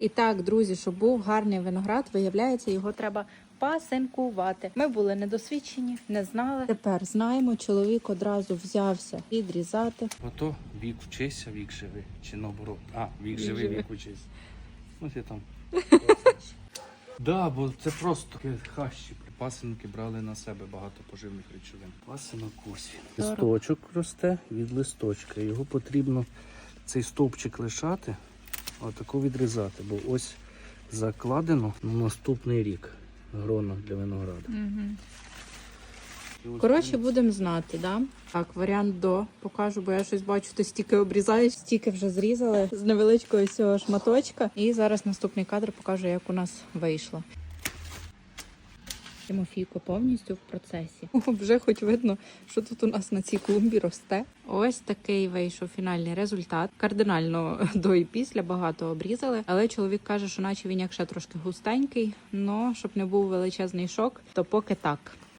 І так, друзі, щоб був гарний виноград, виявляється, його треба пасинкувати. Ми були недосвідчені, не знали. Тепер знаємо, чоловік одразу взявся відрізати. Ото вік вчися, вік живи. Чи наоборот. А, вік, Вік живи, вік учись. Ну ти там. Да, бо це просто хащі. Пасинки брали на себе багато поживних речовин. Пасинок ось він. Листочок росте від листочка. Його потрібно цей стовпчик лишати, а таку відрізати, бо ось закладено на наступний рік грона для винограду. Угу. Коротше, будемо знати, да? Так, варіант до покажу, бо я щось бачу, ти стільки обрізаєш, стільки вже зрізали з невеличкого цього шматочка. І зараз наступний кадр покажу, як у нас вийшло. Тимофійко повністю в процесі. О, вже хоч видно, що тут у нас на цій клумбі росте. Ось такий вийшов фінальний результат. Кардинально до і після багато обрізали, але чоловік каже, що наче він як ще трошки густенький. але щоб не був величезний шок, то поки так.